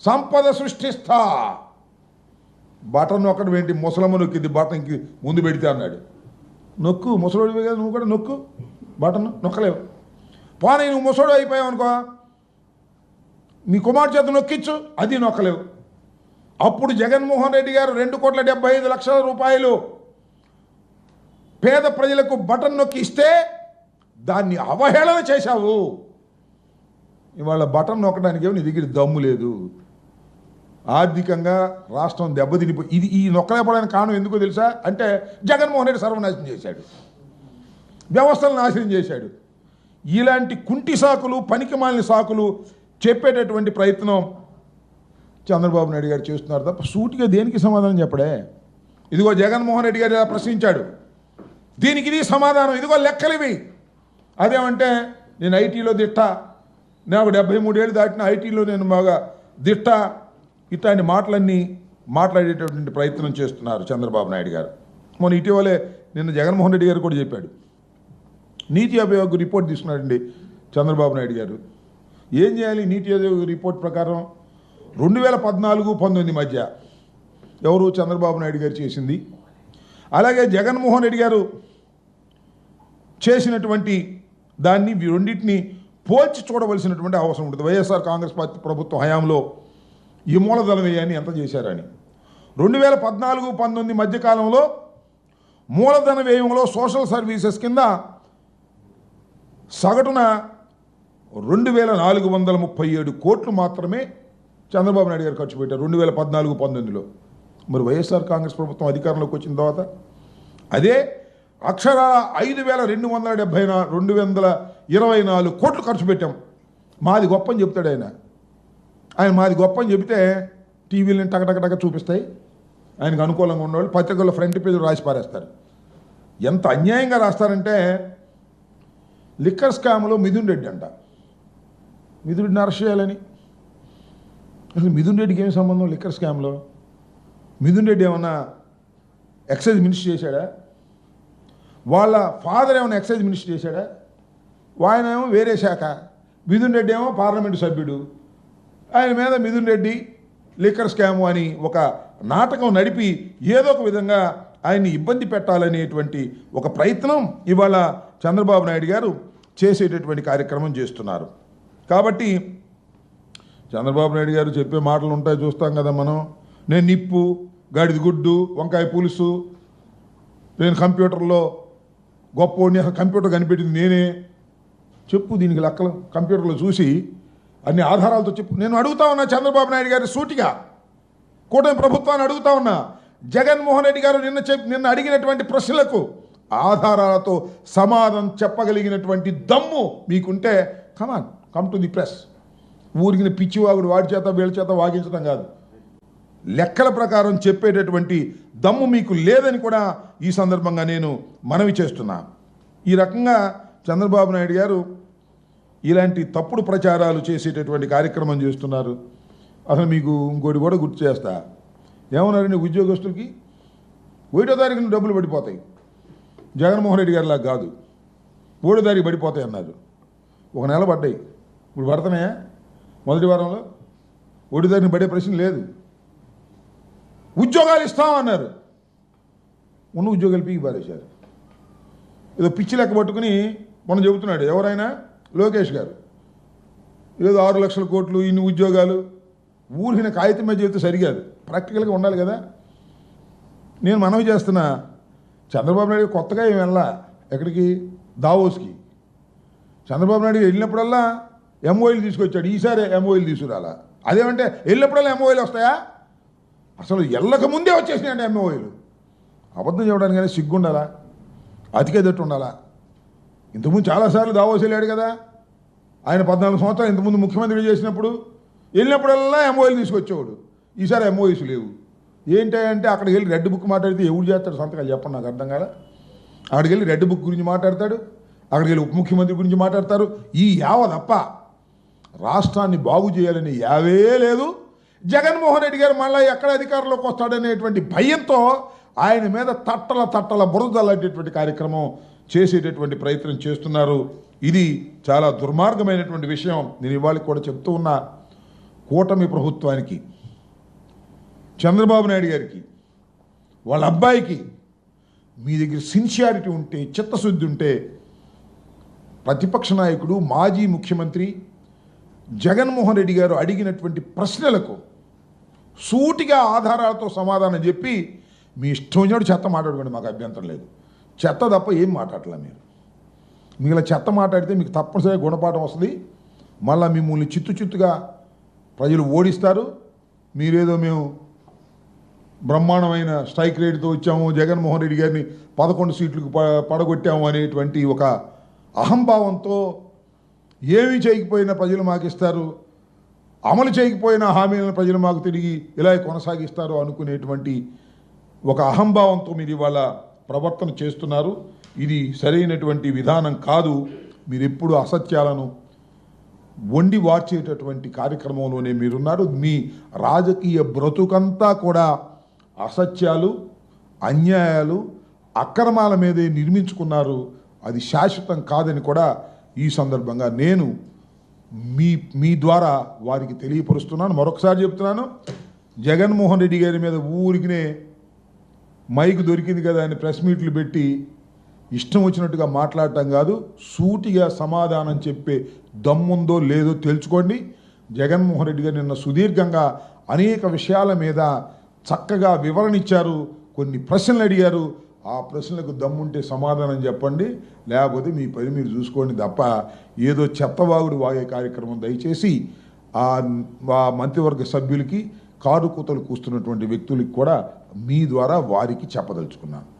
సంపద సృష్టిస్తా. బటన్ నొక్కడం ఏంటి ముసలమ్మ నొక్కింది బటన్కి ముందు పెడితే అన్నాడు. నొక్కు ముసలోడివి కదా నువ్వు కూడా నొక్కు? బటన్ నొక్కలేవు. పోనీ నువ్వు ముసలోడు అయిపోయావు అనుకో మీ కుమార్ చేత నొక్కిచ్చు అది నొక్కలేవు. అప్పుడు జగన్మోహన్ రెడ్డి గారు రెండు కోట్ల డెబ్బై ఐదు లక్షల రూపాయలు పేద ప్రజలకు బటన్ నొక్కి ఇస్తే దాన్ని అవహేళన చేశావు. ఇవాళ బటన్ నొక్కడానికి నీ దగ్గర దమ్ము లేదు. ఆర్థికంగా రాష్ట్రం దెబ్బతినిపో ఇది ఈ నొక్కలేపడానికి కారణం ఎందుకో తెలుసా? అంటే జగన్మోహన్ రెడ్డి సర్వనాశనం చేశాడు. వ్యవస్థలు నాశనం చేశాడు. ఇలాంటి కుంటి సాకులు పనికిమాలిన సాకులు చెప్పేటటువంటి ప్రయత్నం చంద్రబాబు నాయుడు గారు చేస్తున్నారు తప్ప సూటిగా దేనికి సమాధానం చెప్పడే? ఇదిగో జగన్మోహన్ రెడ్డి గారు ఇలా ప్రశ్నించాడు. దీనికి ఇది సమాధానం ఇదిగో లెక్కలివి అదేమంటే నేను ఐటీలో దిట్ట. నాకు డెబ్బై మూడేళ్ళు దాటిన ఐటీలో నేను బాగా దిట్ట. ఇట్లాంటి మాటలన్నీ మాట్లాడేటటువంటి ప్రయత్నం చేస్తున్నారు చంద్రబాబు నాయుడు గారు. మొన్న ఇటీవలే నిన్న జగన్మోహన్ రెడ్డి గారు కూడా చెప్పాడు. నీతి ఆయోగ్ రిపోర్ట్ తీసుకున్నాడండి చంద్రబాబు నాయుడు గారు. ఏం చేయాలి నీతి ఆయోగ్ రిపోర్ట్ ప్రకారం? రెండు వేల పద్నాలుగు పంతొమ్మిది మధ్య ఎవరు చంద్రబాబు నాయుడు గారు చేసింది? అలాగే జగన్మోహన్ రెడ్డి గారు చేసినటువంటి దాన్ని రెండింటిని పోల్చి చూడవలసినటువంటి అవసరం ఉంటుంది. వైఎస్ఆర్ కాంగ్రెస్ పార్టీ ప్రభుత్వ హయాంలో ఈ మూలధన వ్యయాన్ని ఎంత చేశారని. రెండు వేల పద్నాలుగు పంతొమ్మిది మధ్యకాలంలో మూలధన వ్యయంలో సోషల్ సర్వీసెస్ కింద సగటున రెండు వేల నాలుగు వందల ముప్పై ఏడు కోట్లు మాత్రమే చంద్రబాబు నాయుడు గారు ఖర్చు పెట్టారు రెండు వేల పద్నాలుగు పంతొమ్మిదిలో. మరి వైఎస్ఆర్ కాంగ్రెస్ ప్రభుత్వం అధికారంలోకి వచ్చిన తర్వాత అదే అక్షరాల ఐదు వేల రెండు వందల డెబ్భై రెండు వందల ఇరవై నాలుగు కోట్లు ఖర్చు పెట్టాం. మాది గొప్పని చెప్తాడు ఆయన. ఆయన మాది గొప్ప అని చెబితే టీవీలను టగటగటగ చూపిస్తాయి. ఆయనకు అనుకూలంగా ఉన్నవాళ్ళు పత్రికల్లో ఫ్రంట్ పేజ్ రాసి పారేస్తారు. ఎంత అన్యాయంగా రాస్తారంటే లిక్కర్ స్కామ్లో మిథున్ రెడ్డి అంట. మిథున్ రెడ్డిని అరెస్ట్ చేయాలని. అసలు మిథున్ రెడ్డికి ఏం సంబంధం లిక్కర్ స్కామ్లో? మిథున్ రెడ్డి ఏమన్నా ఎక్సైజ్ మినిస్టర్ చేశాడా? వాళ్ళ ఫాదర్ ఏమైనా ఎక్సైజ్ మినిస్టర్ చేశాడా? ఆయన ఏమో వేరే శాఖ. మిథున్ రెడ్డి ఏమో పార్లమెంటు సభ్యుడు. ఆయన మీద మిథున్ రెడ్డి లిక్కర్ స్కాము అని ఒక నాటకం నడిపి ఏదో ఒక విధంగా ఆయన్ని ఇబ్బంది పెట్టాలనేటువంటి ఒక ప్రయత్నం ఇవాళ చంద్రబాబు నాయుడు గారు చేసేటటువంటి కార్యక్రమం చేస్తున్నారు. కాబట్టి చంద్రబాబు నాయుడు గారు చెప్పే మాటలు ఉంటాయి చూస్తాం కదా మనం. నేను నిప్పు గాడిద గుడ్డు వంకాయ పులుసు నేను కంప్యూటర్లో గొప్ప కంప్యూటర్ కనిపెట్టింది నేనే. చెప్పు దీనికి లెక్కలు. కంప్యూటర్లో చూసి అన్ని ఆధారాలతో చెప్పు. నేను అడుగుతా ఉన్నా చంద్రబాబు నాయుడు గారి సూటిగా. కూటమి ప్రభుత్వాన్ని అడుగుతా ఉన్నా. జగన్మోహన్ రెడ్డి గారు నిన్న చెప్ నిన్న అడిగినటువంటి ప్రశ్నలకు ఆధారాలతో సమాధానం చెప్పగలిగినటువంటి దమ్ము మీకుంటే come on come to the press ఊరికిన పిచ్చివాగుడు వాడి చేత వీళ్ళ చేత వాగించడం కాదు. లెక్కల ప్రకారం చెప్పేటటువంటి దమ్ము మీకు లేదని కూడా ఈ సందర్భంగా నేను మనవి చేస్తున్నా. ఈ రకంగా చంద్రబాబు నాయుడు గారు ఇలాంటి తప్పుడు ప్రచారాలు చేసేటటువంటి కార్యక్రమం చేస్తున్నారు. అసలు మీకు ఇంకోటి కూడా గుర్తు చేస్తా. ఏమన్నారండి ఉద్యోగస్తులకి? ఒకటో తారీఖున డబ్బులు పడిపోతాయి. జగన్మోహన్ రెడ్డి గారిలా కాదు. మూడో తారీఖు పడిపోతాయి అన్నారు. ఒక నెల పడ్డాయి. ఇప్పుడు పడుతున్నాయా మొదటి వారంలో? ఒకటి తారీఖున పడే ప్రశ్న లేదు. ఉద్యోగాలు ఇస్తామన్నారు ఉన్న ఉద్యోగాలు పీకి పారేశారు. ఏదో పిచ్చి లెక్క పట్టుకుని మనం చెబుతున్నాడు. ఎవరైనా? లోకేష్ గారు ఏదో ఆరు లక్షల కోట్లు ఇన్ని ఉద్యోగాలు ఊరిన కాగితం చేస్తే చెబితే సరికాదు ప్రాక్టికల్గా ఉండాలి కదా. నేను మనవి చేస్తున్నా చంద్రబాబు నాయుడు కొత్తగా ఏం వెళ్ళా ఎక్కడికి? దావోస్కి. చంద్రబాబు నాయుడు వెళ్ళినప్పుడల్లా ఎంఓఈలు తీసుకొచ్చాడు. ఈసారి ఎంఓఈలు తీసుకురాలా? అదేమంటే వెళ్ళినప్పుడల్లా ఎంఓఐలు వస్తాయా? అసలు ఎల్లక ముందే వచ్చేసినాయండి ఎంఓఈలు అబద్ధం చెప్పడానికి కానీ సిగ్గుండాలా? అతికేదట్టు ఉండాలా ఇంతకుముందు చాలాసార్లు దావోస్ వెళ్ళాడు కదా. ఆయన పద్నాలుగు సంవత్సరాలు ఇంతకుముందు ముఖ్యమంత్రి చేసినప్పుడు వెళ్ళినప్పుడల్లా ఎంఓఈలు తీసుకొచ్చేవాడు. ఈసారి ఎంఓఈస్ లేవు. ఏంటి అంటే అక్కడికి వెళ్ళి రెడ్ బుక్ మాట్లాడితే ఎవడు చేస్తాడు సంతకాలు చెప్పండి నాకు అర్థం కాదా అక్కడికి వెళ్ళి రెడ్ బుక్ గురించి మాట్లాడతాడు. అక్కడికి వెళ్ళి ఉప ముఖ్యమంత్రి గురించి మాట్లాడతారు. ఈ యావ తప్ప రాష్ట్రాన్ని బాగు చేయాలని యావే లేదు. జగన్మోహన్ రెడ్డి గారు మళ్ళీ ఎక్కడ అధికారంలోకి వస్తాడనేటువంటి భయంతో ఆయన మీద తట్టల తట్టల బురదలాంటిటువంటి కార్యక్రమం చేసేటటువంటి ప్రయత్నం చేస్తున్నారు. ఇది చాలా దుర్మార్గమైనటువంటి విషయం. నేను ఇవాళ కూడా చెప్తూ ఉన్న కూటమి ప్రభుత్వానికి చంద్రబాబు నాయుడు గారికి వాళ్ళ అబ్బాయికి మీ దగ్గర సిన్సియారిటీ ఉంటే చిత్తశుద్ధి ఉంటే ప్రతిపక్ష నాయకుడు మాజీ ముఖ్యమంత్రి జగన్మోహన్ రెడ్డి గారు అడిగినటువంటి ప్రశ్నలకు సూటిగా ఆధారాలతో సమాధానం చెప్పి మీ ఇష్టం వచ్చినట్టు చెత్త మాట్లాడుకోండి మాకు అభ్యంతరం లేదు. చెత్త తప్ప ఏం మాట్లాడలే మీరు? మిగిలిన చెత్త మాట్లాడితే మీకు తప్పనిసరిగా గుణపాఠం వస్తుంది. మళ్ళీ మిమ్మల్ని చిత్తు చిత్తుగా ప్రజలు ఓడిస్తారు. మీరేదో మేము బ్రహ్మాండమైన స్ట్రైక్ రేట్తో వచ్చాము జగన్మోహన్ రెడ్డి గారిని పదకొండు సీట్లకు ప- పడగొట్టాము అనేటువంటి ఒక అహంభావంతో ఏమీ చేయకపోయినా ప్రజలు మాకు ఇస్తారు అమలు చేయకపోయిన హామీలను ప్రజలు మాకు తిరిగి ఇలా కొనసాగిస్తారు అనుకునేటువంటి ఒక అహంభావంతో మీరు ఇవాళ ప్రవర్తన చేస్తున్నారు. ఇది సరైనటువంటి విధానం కాదు. మీరు ఎప్పుడు అసత్యాలను వండి వార్చేటటువంటి కార్యక్రమంలోనే మీరున్నారు. మీ రాజకీయ బ్రతుకంతా కూడా అసత్యాలు అన్యాయాలు అక్రమాల మీదే నిర్మించుకున్నారు. అది శాశ్వతం కాదని కూడా ఈ సందర్భంగా నేను మీ మీ ద్వారా వారికి తెలియపరుస్తున్నాను. మరొకసారి చెప్తున్నాను. జగన్మోహన్ రెడ్డి గారి మీద ఊరికినే మైక్ దొరికింది కదా అని ప్రెస్ మీట్లు పెట్టి ఇష్టం వచ్చినట్టుగా మాట్లాడటం కాదు సూటిగా సమాధానం చెప్పే దమ్ముందో లేదో తెలుసుకోండి. జగన్మోహన్ రెడ్డి గారు నిన్న సుదీర్ఘంగా అనేక విషయాల మీద చక్కగా వివరణ ఇచ్చారు కొన్ని ప్రశ్నలు అడిగారు. ఆ ప్రశ్నలకు దమ్ముంటే సమాధానం చెప్పండి లేకపోతే మీ పని మీరు చూసుకోండి తప్ప ఏదో చెత్తవాగుడు వాగే కార్యక్రమం దయచేసి ఆ ఆ మంత్రివర్గ సభ్యులకి కారు కూతలు కూస్తున్నటువంటి వ్యక్తులకి కూడా మీ ద్వారా వారికి చెప్పదలుచుకున్నాను.